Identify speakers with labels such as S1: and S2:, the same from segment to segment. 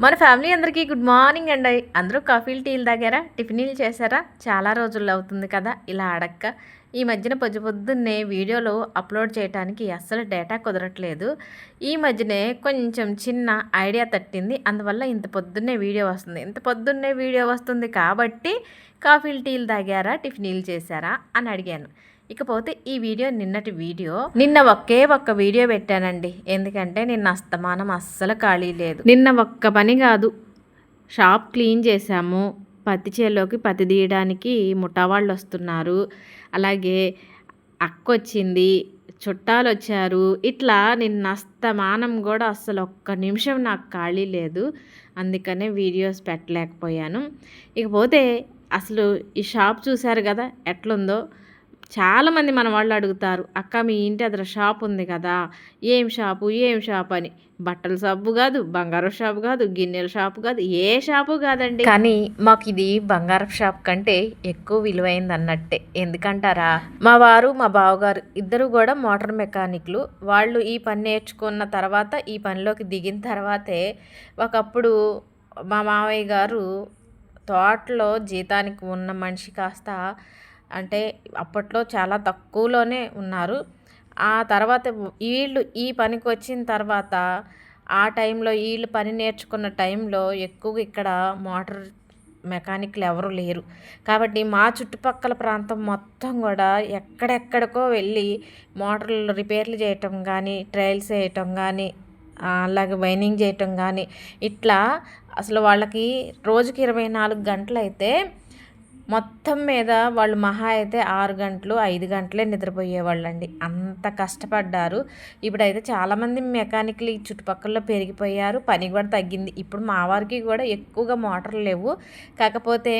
S1: మన ఫ్యామిలీ అందరికీ good morning అండి. అందరూ కాఫీలు టీలు తాగారా? టిఫిన్లు చేశారా? చాలా రోజుల్లో అవుతుంది కదా? ఇలా అడక్క. ఈ మధ్యన పొద్దు పొద్దున్నే వీడియోలు అప్లోడ్ చేయడానికి అస్సలు డేటా కుదరట్లేదు. ఈ మధ్యనే కొంచెం చిన్న ఐడియా తట్టింది. అందువల్ల ఇంత పొద్దున్నే వీడియో వస్తుంది. ఇంత పొద్దున్నే వీడియో వస్తుంది కాబట్టి కాఫీలు టీలు తాగారా? టిఫిన్లు చేశారా? అని అడిగాను. ఇకపోతే ఈ వీడియో నిన్నటి వీడియో. నిన్న ఒకే ఒక్క వీడియో పెట్టానండి. ఎందుకంటే నిన్న అస్తమానం అస్సలు ఖాళీ లేదు. నిన్న ఒక్క పని కాదు. షాప్ క్లీన్ చేశాము. పత్తి చేలోకి పత్తి తీయడానికి ముఠావాళ్ళు వస్తున్నారు. అలాగే అక్క వచ్చింది. చుట్టాలు వచ్చారు. ఇట్లా నిన్న అస్తమానం కూడా అస్సలు ఒక్క నిమిషం నాకు ఖాళీ లేదు. అందుకనే వీడియోస్ పెట్టలేకపోయాను. ఇకపోతే అసలు ఈ షాప్ చూశారు కదా ఎట్లుందో? చాలామంది మన వాళ్ళు అడుగుతారు అక్క మీ ఇంటి అదర షాప్ ఉంది కదా ఏం షాపు ఏం షాప్? అని. బట్టల షాపు కాదు బంగారం షాపు కాదు గిన్నెల షాపు కాదు ఏ షాపు కాదండి. కానీ మాకు ఇది బంగారం షాప్ కంటే ఎక్కువ విలువైంది అన్నట్టే ఎందుకంటారా? మా వారు మా బావగారు ఇద్దరు కూడా మోటార్ మెకానిక్లు. వాళ్ళు ఈ పని నేర్చుకున్న తర్వాత ఈ పనిలోకి దిగిన తర్వాతే ఒకప్పుడు మా మావయ్య గారు తోటలో జీతానికి ఉన్న మనిషి కాస్త అంటే అప్పట్లో చాలా తక్కువలోనే ఉన్నారు. ఆ తర్వాత వీళ్ళు ఈ పనికి వచ్చిన తర్వాత ఆ టైంలో వీళ్ళు పని నేర్చుకున్న టైంలో ఎక్కువ ఇక్కడ మోటార్ మెకానిక్లు ఎవరు లేరు. కాబట్టి మా చుట్టుపక్కల ప్రాంతం మొత్తం కూడా ఎక్కడెక్కడికో వెళ్ళి మోటార్లు రిపేర్లు చేయటం కానీ ట్రయల్స్ వేయటం కానీ అలాగే వైనింగ్ చేయటం కానీ ఇట్లా అసలు వాళ్ళకి రోజుకి ఇరవై నాలుగు గంటలు అయితే మొత్తం మీద వాళ్ళు మహా అయితే ఆరు గంటలు ఐదు గంటలే నిద్రపోయేవాళ్ళండి. అంత కష్టపడ్డారు. ఇప్పుడైతే చాలామంది మెకానిక్లు ఈ చుట్టుపక్కల పెరిగిపోయారు. పని కూడా తగ్గింది. ఇప్పుడు మా వారికి కూడా ఎక్కువగా మోటార్లు లేవు. కాకపోతే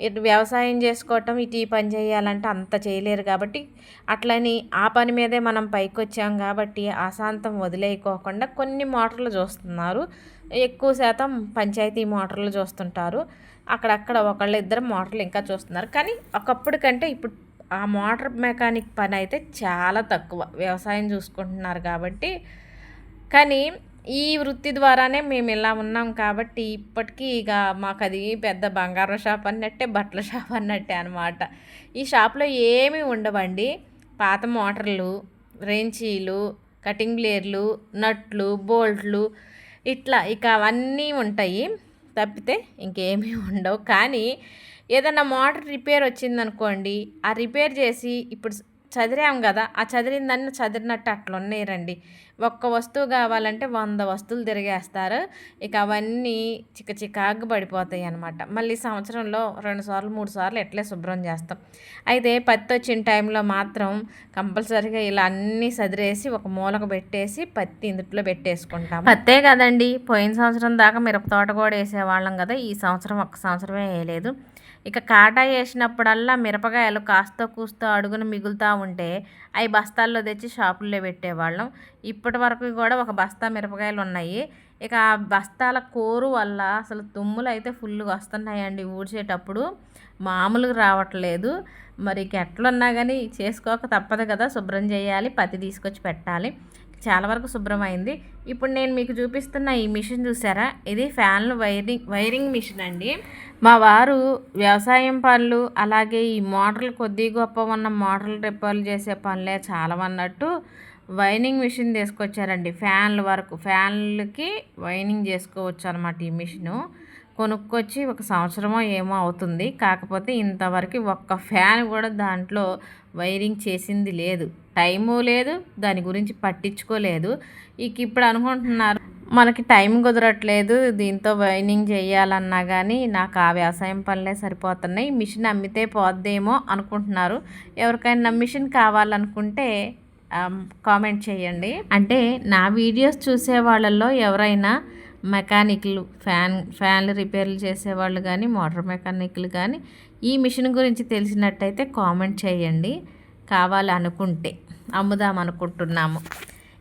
S1: ఇటు వ్యవసాయం చేసుకోవటం ఇటు ఈ పని చేయాలంటే అంత చేయలేరు కాబట్టి అట్లని ఆ పని మీదే మనం పైకి వచ్చాం కాబట్టి అశాంతం వదిలేయకోకుండా కొన్ని మోటార్లు చూస్తున్నారు. ఎక్కువ శాతం పంచాయతీ మోటార్లు చూస్తుంటారు. అక్కడక్కడ ఒకళ్ళు ఇద్దరు మోటార్లు ఇంకా చూస్తున్నారు. కానీ ఒకప్పుడు కంటే ఇప్పుడు ఆ మోటార్ మెకానిక్ పని అయితే చాలా తక్కువ. వ్యవసాయం చూసుకుంటున్నారు కాబట్టి. కానీ ఈ వృత్తి ద్వారానే మేము ఇలా ఉన్నాం కాబట్టి ఇప్పటికీ ఇక మాకు అది పెద్ద బంగారం షాప్ అన్నట్టే బట్టల షాప్ అన్నట్టే అనమాట ఈ షాప్లో ఏమీ ఉండవండి. పాత మోటార్లు రెంచీలు కటింగ్ బ్లేర్లు నట్లు బోల్ట్లు ఇట్లా ఇక అవన్నీ ఉంటాయి. తప్పితే ఇంకేమీ ఉండవు. కానీ ఏదైనా మోటార్ రిపేర్ వచ్చిందనుకోండి ఆ రిపేర్ చేసి ఇప్పుడు చదిరాం కదా ఆ చదిరిందన్నీ చదిరినట్టు అట్లా రండి. ఒక్క వస్తువు కావాలంటే వంద వస్తువులు తిరిగేస్తారు. ఇక అవన్నీ చిక్క చికాకు పడిపోతాయి అనమాట మళ్ళీ సంవత్సరంలో రెండు సార్లు మూడు సార్లు ఎట్లే శుభ్రం చేస్తాం. అయితే పత్తి వచ్చిన టైంలో మాత్రం కంపల్సరీగా ఇలా అన్నీ చదిరేసి ఒక మూలకు పెట్టేసి పత్తి ఇందుట్లో పెట్టేసుకుంటాం. పత్తే కదండి పోయిన సంవత్సరం దాకా మిరప తోట కూడా వేసేవాళ్ళం కదా ఈ సంవత్సరం ఒక్క సంవత్సరమే వేయలేదు. ఇక కాటా వేసినప్పుడల్లా మిరపకాయలు కాస్త కూస్తో అడుగున మిగులుతూ ఉంటే అవి బస్తాల్లో తెచ్చి షాపుల్లో పెట్టేవాళ్ళం. ఇప్పటి వరకు కూడా ఒక బస్తా మిరపకాయలు ఉన్నాయి. ఇక ఆ బస్తాల కోరు వల్ల అసలు తుమ్ములు అయితే ఫుల్గా వస్తున్నాయండి ఊడ్చేటప్పుడు. మామూలుగా రావట్లేదు. మరి ఎట్లున్నా కానీ చేసుకోక తప్పదు కదా శుభ్రం చేయాలి పత్తి తీసుకొచ్చి పెట్టాలి. చాలా వరకు శుభ్రమైంది. ఇప్పుడు నేను మీకు చూపిస్తున్న ఈ మిషన్ చూసారా? ఇది ఫ్యాన్లు వైరింగ్ వైరింగ్ మిషన్ అండి. మా వారు వ్యవసాయం పనులు అలాగే ఈ మోటార్లు కొద్ది గొప్ప ఉన్న మోటార్లు రిపేర్లు చేసే పనులే చాలా అన్నట్టు వైనింగ్ మిషన్ తీసుకొచ్చారండి. ఫ్యాన్ల వరకు ఫ్యాన్లకి వైనింగ్ చేసుకోవచ్చు అనమాట ఈ మిషను. కొనుక్కొచ్చి ఒక సంవత్సరమో ఏమో అవుతుంది. కాకపోతే ఇంతవరకు ఒక్క ఫ్యాన్ కూడా దాంట్లో వైరింగ్ చేసింది లేదు. టైము లేదు దాని గురించి పట్టించుకోలేదు. ఇక ఇప్పుడు అనుకుంటున్నారు మనకి టైం కుదరట్లేదు దీంతో వైనింగ్ చేయాలన్నా కానీ నాకు ఆ వ్యవసాయం పనులే సరిపోతున్నాయి మిషన్ అమ్మితే పోద్దేమో అనుకుంటున్నారు. ఎవరికైనా మిషన్ కావాలనుకుంటే కామెంట్ చేయండి. అంటే నా వీడియోస్ చూసే వాళ్ళల్లో ఎవరైనా మెకానిక్లు ఫ్యాన్ ఫ్యాన్లు రిపేర్లు చేసేవాళ్ళు కానీ మోటార్ మెకానిక్లు కానీ ఈ మిషన్ గురించి తెలిసినట్టయితే కామెంట్ చేయండి. కావాలనుకుంటే అమ్ముదాం అనుకుంటున్నాము.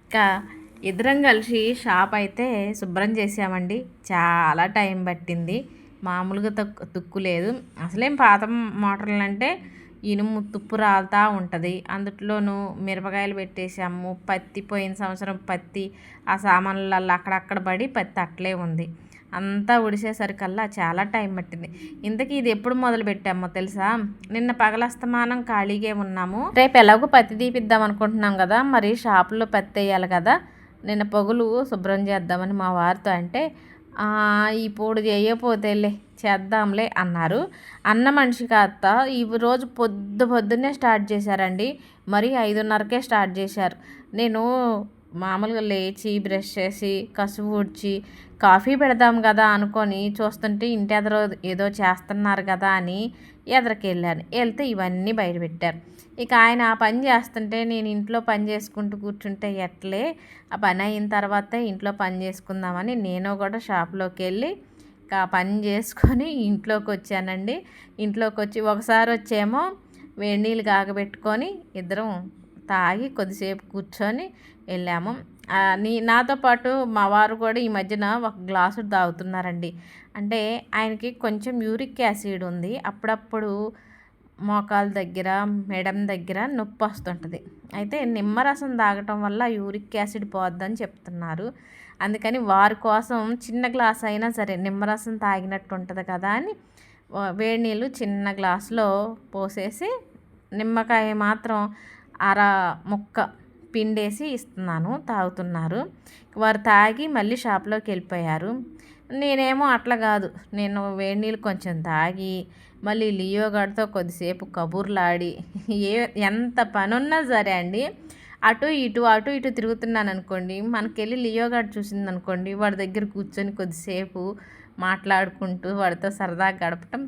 S1: ఇంకా ఇద్దరం కలిసి షాప్ అయితే శుభ్రం చేసామండి. చాలా టైం పట్టింది. మామూలుగా తక్కు తుక్కు లేదు. అసలేం పాత మోటార్లు అంటే ఇనుము తుప్పు రాలుతూ ఉంటుంది. అందులోనూ మిరపకాయలు పెట్టేసాము పత్తి పోయిన సంవత్సరం పత్తి ఆ సామాన్లలో అక్కడక్కడ పడి పత్తి అట్లే ఉంది. అంతా ఉడిసేసరికల్లా చాలా టైం పట్టింది. ఇంతకీ ఇది ఎప్పుడు మొదలు పెట్టామో తెలుసా? నిన్న పగలస్తమానం ఖాళీగా ఉన్నాము. రేపు ఎలాగో పత్తి తీపిద్దాం అనుకుంటున్నాం కదా? మరి షాపులో పత్తి వేయాలి కదా? నిన్న పొగులు శుభ్రం చేద్దామని మా వారితో అంటే ఇప్పుడు చేయకపోతేలే చేద్దాంలే అన్నారు. అన్న మనిషి కాస్త ఈ రోజు పొద్దు పొద్దున్నే స్టార్ట్ చేశారండి. మరి ఐదున్నరకే స్టార్ట్ చేశారు. నేను మామూలుగా లేచి బ్రష్ చేసి కసువు ఊడ్చి కాఫీ పెడదాం కదా అనుకొని చూస్తుంటే ఇంటి ఎదురు ఏదో చేస్తున్నారు కదా అని ఎదరికెళ్ళాను. వెళ్తే ఇవన్నీ బయట పెట్టారు ఇక ఆయన ఆ పని చేస్తుంటే నేను ఇంట్లో పని చేసుకుంటూ కూర్చుంటే ఎట్లే? ఆ పని అయిన తర్వాత ఇంట్లో పని చేసుకుందామని నేను కూడా షాప్లోకి వెళ్ళి ఆ పని చేసుకొని ఇంట్లోకి వచ్చానండి ఇంట్లోకి వచ్చి ఒకసారి వచ్చేమో వేడి నీళ్ళు కాగబెట్టుకొని ఇద్దరం తాగి కొద్దిసేపు కూర్చొని వెళ్ళాము. నీ నాతో పాటు మా వారు కూడా ఈ మధ్యన ఒక గ్లాసు తాగుతున్నారండి. అంటే ఆయనకి కొంచెం యూరిక్ యాసిడ్ ఉంది. అప్పుడప్పుడు మోకాల దగ్గర మెడం దగ్గర నొప్పి వస్తుంటుంది. అయితే నిమ్మరసం తాగటం వల్ల యూరిక్ యాసిడ్ పోద్దని చెప్తున్నారు. అందుకని వారి కోసం చిన్న గ్లాస్ అయినా సరే నిమ్మరసం తాగినట్టు ఉంటుంది కదా అని వేడి నీళ్ళు చిన్న గ్లాసులో పోసేసి నిమ్మకాయ మాత్రం అర ముక్క పిండేసి ఇస్తున్నాను తాగుతున్నారు. వారు తాగి మళ్ళీ షాప్లోకి వెళ్ళిపోయారు. నేనేమో అట్లా కాదు. నేను వేడి నీళ్ళు కొంచెం తాగి మళ్ళీ లియోగాడ్తో కొద్దిసేపు కబుర్లాడి ఏ ఎంత పనున్నా సరే అండి అటు ఇటు అటు ఇటు తిరుగుతున్నాను అనుకోండి మనకెళ్ళి లియోగాడ్ చూసింది అనుకోండి వాడి దగ్గర కూర్చొని కొద్దిసేపు మాట్లాడుకుంటూ వాడితో సరదాగా గడపటం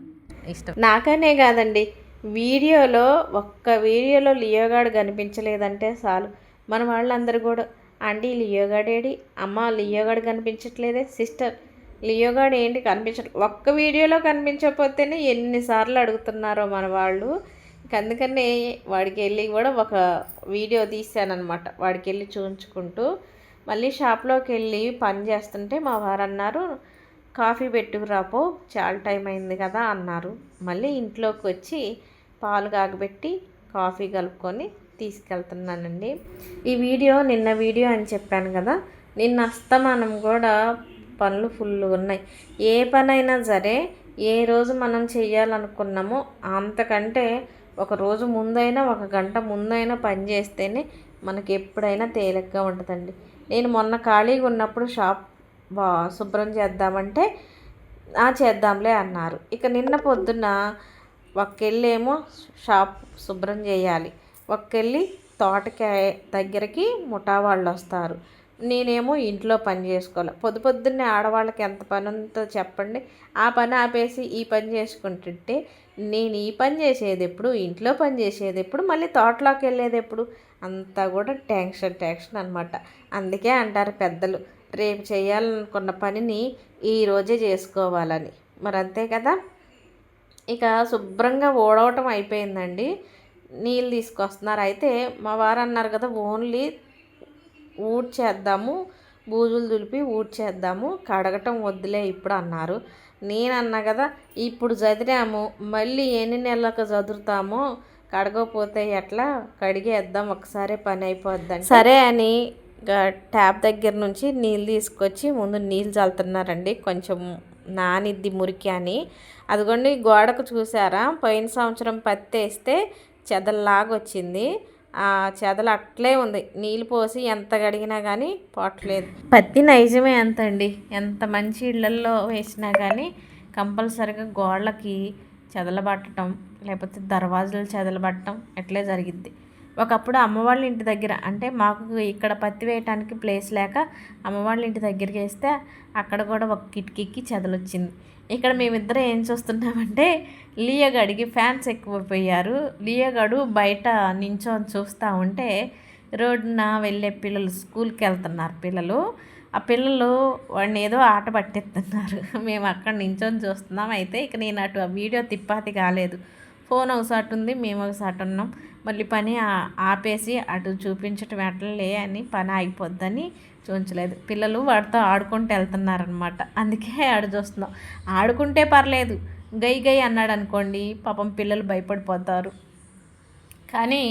S1: ఇష్టం. నాకనే కాదండి. వీడియోలో ఒక్క వీడియోలో లియోగాడు కనిపించలేదంటే చాలు. మన వాళ్ళందరూ కూడా ఆంటీ లియోగాడేడి అమ్మ లియోగాడు కనిపించట్లేదే? సిస్టర్ లియోగాడు ఏంటి కనిపించడం ఒక్క వీడియోలో కనిపించకపోతేనే ఎన్నిసార్లు అడుగుతున్నారో మన వాళ్ళు. అందుకనే వాడికి వెళ్ళి కూడా ఒక వీడియో తీశానమాట వాడికి వెళ్ళి చూపించుకుంటూ మళ్ళీ షాప్లోకి వెళ్ళి పని చేస్తుంటే మా వారు అన్నారు కాఫీ పెట్టుకురాపో చాలా టైం అయింది కదా అన్నారు. మళ్ళీ ఇంట్లోకి వచ్చి పాలు కాగబెట్టి కాఫీ కలుపుకొని తీసుకెళ్తున్నానండి. ఈ వీడియో నిన్న వీడియో అని చెప్పాను కదా నిన్న అస్తమానం కూడా పనులు ఫుల్ ఉన్నాయి. ఏ పనైనా సరే ఏ రోజు మనం చేయాలనుకున్నామో అంతకంటే ఒక రోజు ముందైనా ఒక గంట ముందైనా పని చేస్తేనే మనకి ఎప్పుడైనా తేలిగ్గా ఉంటుందండి. నేను మొన్న ఖాళీగా ఉన్నప్పుడు షాప్ శుభ్రం చేద్దామంటే ఆ చేద్దాంలే అన్నారు. ఇక నిన్న పొద్దున్న ఒక్కెళ్ళేమో షాప్ శుభ్రం చేయాలి. ఒక్కెళ్ళి తోటకాయ దగ్గరికి ముఠా వాళ్ళు వస్తారు నేనేమో ఇంట్లో పని చేసుకోవాలి. పొద్దు పొద్దున్నే ఆడవాళ్ళకి ఎంత పని ఉందో చెప్పండి. ఆ పని ఆపేసి ఈ పని చేసుకుంటుంటే నేను ఈ పని చేసేది ఎప్పుడు ఇంట్లో పని చేసేది ఎప్పుడు మళ్ళీ తోటలోకి వెళ్ళేది ఎప్పుడు అంతా కూడా టెన్షన్ టెన్షన్ అనమాట అందుకే అంటారు పెద్దలు రేపు చేయాలనుకున్న పనిని ఈరోజే చేసుకోవాలని. మరి అంతే కదా? ఇక శుభ్రంగా ఓడవటం అయిపోయిందండి. నీళ్ళు తీసుకొస్తున్నారు. అయితే మా వారు అన్నారు కదా ఓన్లీ ఊడ్చేద్దాము బూజులు దులిపి ఊడ్చేద్దాము కడగటం వద్దులే ఇప్పుడు అన్నారు. నేను కదా ఇప్పుడు చదిరాము మళ్ళీ ఎన్ని నెలలకు చదురుతామో కడగకపోతే ఎట్లా? కడిగేద్దాం ఒకసారి పని అయిపోద్ది సరే అని ట్యాప్ దగ్గర నుంచి నీళ్ళు తీసుకొచ్చి ముందు నీళ్ళు చల్లుతున్నారండి కొంచెం నానిద్ది మురికి అని. అదిగోండి గోడకు చూసారా? పోయిన సంవత్సరం పత్తి వేస్తే చెదల్లాగా వచ్చింది ఆ చెదలు అట్లే ఉంది. నీళ్ళు పోసి ఎంత గడిగినా కానీ పోవట్లేదు పత్తి నైజమే ఎంత అండి ఎంత మంచి ఇళ్ళల్లో వేసినా కానీ కంపల్సరిగా గోడలకి చెదలబట్టడం లేకపోతే దర్వాజలు చెదలబట్టడం ఎట్లే జరిగిద్ది. ఒకప్పుడు అమ్మవాళ్ళ ఇంటి దగ్గర అంటే మాకు ఇక్కడ పత్తి వేయటానికి ప్లేస్ లేక అమ్మవాళ్ళ ఇంటి దగ్గరికి వేస్తే అక్కడ కూడా ఒక కిటికీకి చెదలొచ్చింది. ఇక్కడ మేమిద్దరం ఏం చూస్తున్నామంటే లియగడికి ఫ్యాన్స్ ఎక్కువైపోయారు. లియగడు బయట నించొని చూస్తూ ఉంటే రోడ్డున వెళ్ళే పిల్లలు స్కూల్కి వెళ్తున్నారు పిల్లలు. ఆ పిల్లలు వాడిని ఏదో ఆట పట్టిస్తున్నారు. మేము అక్కడ నించొని చూస్తున్నాం. అయితే ఇక నేను అటు ఆ వీడియో తిప్పాతి కాలేదు. ఫోన్ ఒకసారి ఉంది మేము ఒకసారి ఉన్నాం. మళ్ళీ పని ఆపేసి అటు చూపించటం ఎట్లలే అని పని ఆగిపోద్దని చూపించలేదు. పిల్లలు వాడితో ఆడుకుంటూ వెళ్తున్నారనమాట అందుకే ఆడు చూస్తున్నాం. ఆడుకుంటే పర్లేదు. గై గై అన్నాడు అనుకోండి పాపం పిల్లలు భయపడిపోతారు. కానీ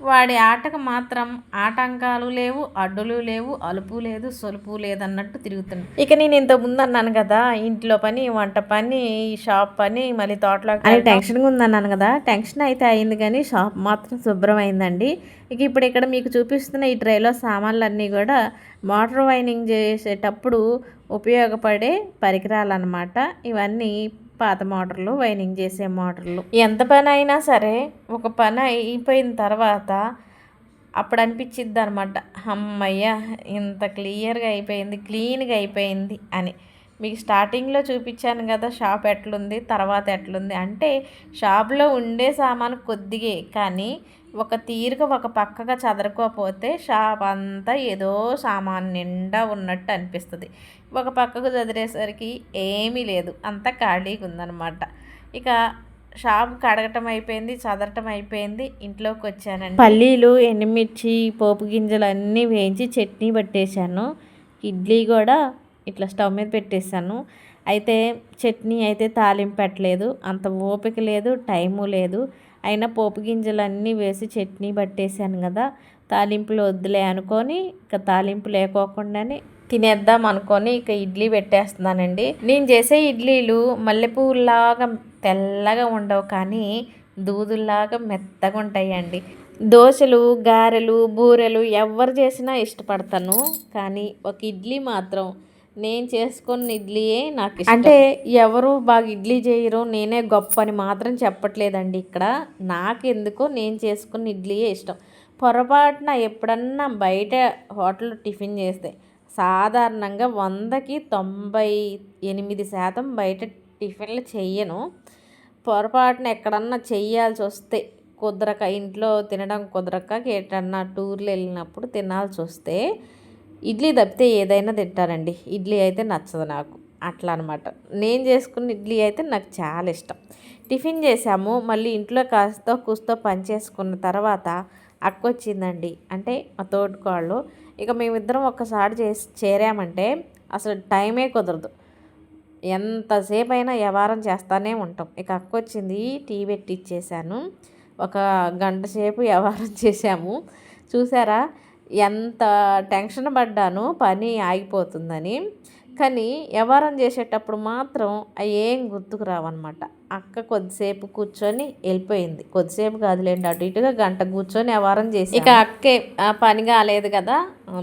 S1: వాడి ఆటకు మాత్రం ఆటంకాలు లేవు అడ్డులు లేవు అలుపు లేదు సొలుపు లేదన్నట్టు తిరుగుతుంది. ఇక నేను ఇంత ముందు అన్నాను కదా ఇంట్లో పని వంట పని షాప్ పని మళ్ళీ తోటలో అని టెన్షన్గా ఉందన్నాను కదా టెన్షన్ అయితే అయింది కానీ షాప్ మాత్రం శుభ్రం అయిందండి. ఇక ఇప్పుడు ఇక్కడ మీకు చూపిస్తున్న ఈ ట్రైలో సామాన్లు అన్నీ కూడా మోటార్ వైనింగ్ చేసేటప్పుడు ఉపయోగపడే పరికరాలు ఇవన్నీ పాత మోటార్లు వైనింగ్ చేసే మోటార్లు. ఎంత పని అయినా సరే ఒక పని అయిపోయిన తర్వాత అప్పుడు అనిపించిద్ది అనమాట అమ్మయ్య ఇంత క్లియర్గా అయిపోయింది క్లీన్గా అయిపోయింది అని. మీకు స్టార్టింగ్లో చూపించాను కదా షాప్ ఎట్లుంది తర్వాత ఎట్లుంది. అంటే షాప్లో ఉండే సామాను కొద్దిగే కానీ ఒక తీరుగా ఒక పక్కగా చదరకపోతే షాప్ అంతా ఏదో సామాన్ నిండా ఉన్నట్టు అనిపిస్తుంది. ఒక పక్కకు చదిరేసరికి ఏమీ లేదు. అంతా ఖాళీగా ఉందన్నమాట ఇక షాప్ కడగటం అయిపోయింది చదరటం అయిపోయింది ఇంట్లోకి వచ్చానండి పల్లీలు ఎండుమిర్చి పోపు గింజలు అన్నీ వేయించి చట్నీ పట్టేశాను. ఇడ్లీ కూడా ఇట్లా స్టవ్ మీద పెట్టేశాను. అయితే చట్నీ అయితే తాలింపు పెట్టలేదు. అంత ఓపిక లేదు టైము లేదు. అయినా పోపు గింజలన్నీ వేసి చట్నీ పట్టేశాను కదా తాలింపులు వద్దులే అనుకొని ఇక తాలింపు లేకోకుండానే తినేద్దాం అనుకొని ఇక ఇడ్లీ పెట్టేస్తున్నానండి. నేను చేసే ఇడ్లీలు మల్లెపూలాగా తెల్లగా ఉండవు కానీ దూదుల్లాగా మెత్తగా ఉంటాయండి. దోశలు గారెలు బూరెలు ఎవరు చేసినా ఇష్టపడతాను. కానీ ఒక ఇడ్లీ మాత్రం నేను చేసుకున్న ఇడ్లీయే నాకు అంటే ఎవరు బాగా ఇడ్లీ చేయరు నేనే గొప్ప అని మాత్రం చెప్పట్లేదండి ఇక్కడ. నాకెందుకో నేను చేసుకున్న ఇడ్లీయే ఇష్టం. పొరపాటున ఎప్పుడన్నా బయట హోటల్లో టిఫిన్ చేస్తే సాధారణంగా వందకి తొంభై ఎనిమిది శాతం బయట టిఫిన్లు చెయ్యను. పొరపాటున ఎక్కడన్నా చెయ్యాల్సి వస్తే కుదరక ఇంట్లో తినడం కుదరక ఎటన్నా టూర్లు వెళ్ళినప్పుడు తినాల్సి వస్తే ఇడ్లీ తప్పితే ఏదైనా తింటానండి. ఇడ్లీ అయితే నచ్చదు నాకు. అట్లా అనమాట. నేను చేసుకున్న ఇడ్లీ అయితే నాకు చాలా ఇష్టం. టిఫిన్ చేసాము మళ్ళీ ఇంట్లో కాస్త కూస్తో పని చేసుకున్న తర్వాత అక్క వచ్చిందండి అంటే మా తోటికోళ్ళు. ఇక మేమిద్దరం ఒక్కసారి చేసి చేరామంటే అసలు టైమే కుదరదు. ఎంతసేపు అయినా వ్యవహారం చేస్తూనే ఉంటాం. ఇక అక్క వచ్చింది టీ పెట్టి ఇచ్చేసాను ఒక గంట సేపు వ్యవహారం చేసాము చూసారా? ఎంత టెన్షన్ పడ్డాను పని ఆగిపోతుందని. కానీ వ్యవహారం చేసేటప్పుడు మాత్రం ఏం గుర్తుకు రావన్నమాట. అక్క కొద్దిసేపు కూర్చొని వెళ్ళిపోయింది. కొద్దిసేపు కాదులేండి అటు ఇటుగా గంట కూర్చొని వ్యవహారం చేసి ఇక అక్కే పని కాలేదు కదా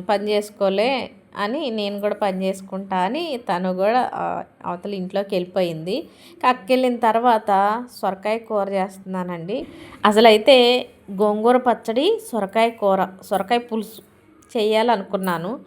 S1: పని చేసుకోలే అని నేను కూడా పని చేసుకుంటా అని తను కూడా అవతల ఇంట్లోకి వెళ్ళిపోయింది. వెళ్ళిన తర్వాత సొరకాయ కూర చేస్తున్నానండి. అసలు అయితే గోంగూర పచ్చడి సొరకాయ కూర సొరకాయ పులుసు చేయాలనుకున్నాను.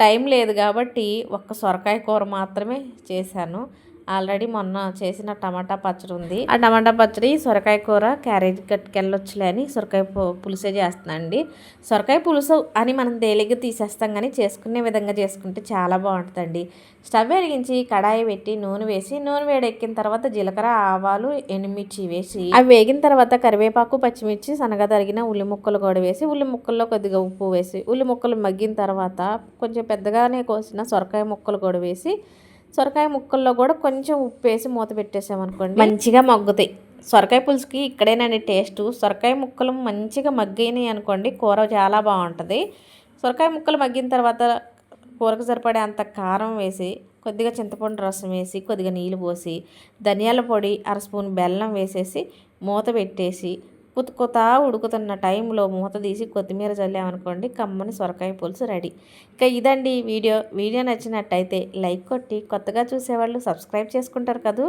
S1: టైం లేదు కాబట్టి ఒక్క సొరకాయ కూర మాత్రమే చేశాను. ఆల్రెడీ మొన్న చేసిన టమాటా పచ్చడి ఉంది. ఆ టమాటా పచ్చడి సొరకాయ కూర క్యారేజ్ కట్టుకెళ్ళొచ్చులే అని సొరకాయ పులుసే చేస్తున్నానండి సొరకాయ పులుసు అని మనం తేలిగ్గా తీసేస్తాం కానీ చేసుకునే విధంగా చేసుకుంటే చాలా బాగుంటుందండి. స్టవ్ వెలిగించి కడాయి పెట్టి నూనె వేసి నూనె వేడెక్కిన తర్వాత జీలకర్ర ఆవాలు ఎండుమిర్చి వేసి అవి వేగిన తర్వాత కరివేపాకు పచ్చిమిర్చి సనగా తరిగిన ఉల్లి ముక్కలు కూడా వేసి ఉల్లి ముక్కల్లో కొద్దిగా ఉప్పు వేసి ఉల్లి ముక్కలు మగ్గిన తర్వాత కొంచెం పెద్దగానే కోసిన సొరకాయ ముక్కలు కూడా వేసి సొరకాయ ముక్కల్లో కూడా కొంచెం ఉప్పు వేసి మూత పెట్టేసామనుకోండి. మంచిగా మగ్గుతాయి. సొరకాయ పులుసుకి ఇక్కడేనండి టేస్ట్. సొరకాయ ముక్కలు మంచిగా మగ్గినాయి అనుకోండి కూర చాలా బాగుంటుంది. సొరకాయ ముక్కలు మగ్గిన తర్వాత కూరకు సరిపడే అంత కారం వేసి కొద్దిగా చింతపండు రసం వేసి కొద్దిగా నీళ్ళు పోసి ధనియాల పొడి అర స్పూన్ బెల్లం వేసేసి మూత పెట్టేసి కుతుకుతా ఉడుకుతున్న టైంలో మూత తీసి కొత్తిమీర చల్లామనుకోండి కమ్మని సొరకాయ పులుసు రెడీ. ఇక ఇదండి వీడియో. వీడియో నచ్చినట్టయితే లైక్ కొట్టి కొత్తగా చూసేవాళ్ళు సబ్స్క్రైబ్ చేసుకుంటారు కదా.